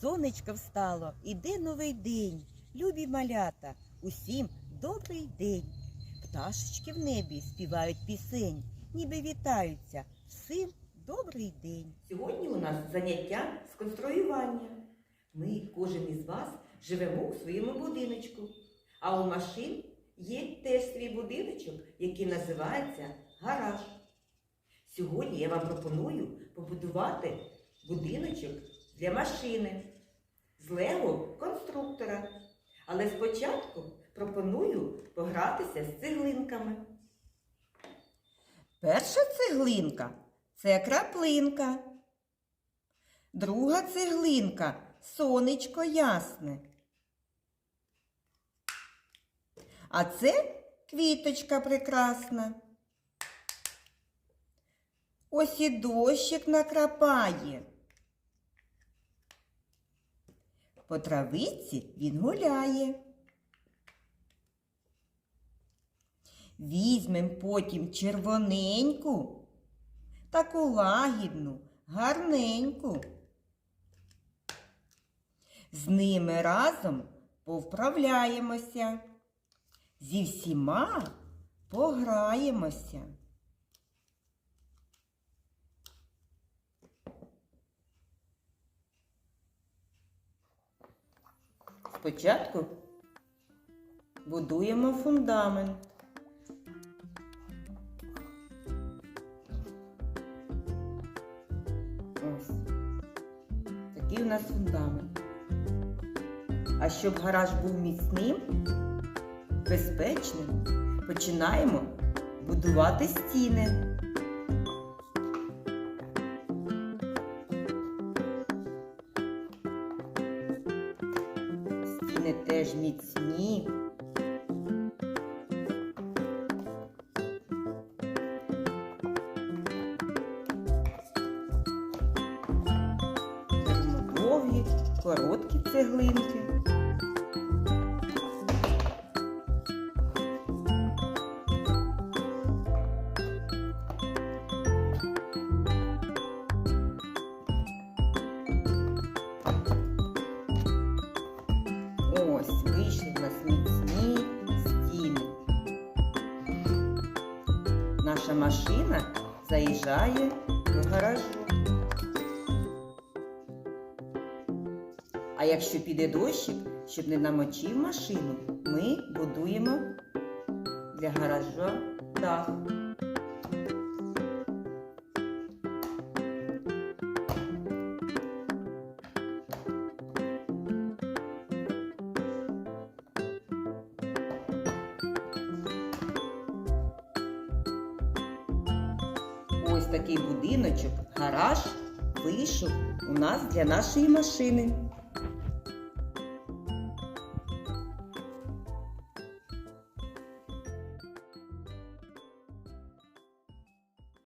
Сонечко встало, іде новий день. Любі малята, усім добрий день. Пташечки в небі співають пісень, ніби вітаються. Всім добрий день. Сьогодні у нас заняття з конструювання. Ми, кожен із вас, живемо у своєму будиночку. А у машин є теж свій будиночок, який називається гараж. Сьогодні я вам пропоную побудувати будиночок для машини з лего конструктора. Але спочатку пропоную погратися з цеглинками. Перша цеглинка це краплинка. Друга цеглинка сонечко ясне. А це квіточка прекрасна. Ось і дощик накрапає. По травиці він гуляє. Візьмем потім червоненьку, таку лагідну, гарненьку. З ними разом повправляємося, зі всіма пограємося. Спочатку будуємо фундамент. Ось. Такий у нас фундамент. А щоб гараж був міцним, безпечним, починаємо будувати стіни. Стіни теж міцні. Довгі, короткі цеглинки. Ось вийшли в нас міцні стіни. Наша машина заїжджає до гаражу. А якщо піде дощик, щоб не намочив машину, ми будуємо для гаража дах. Такий будиночок, гараж вийшов у нас для нашої машини.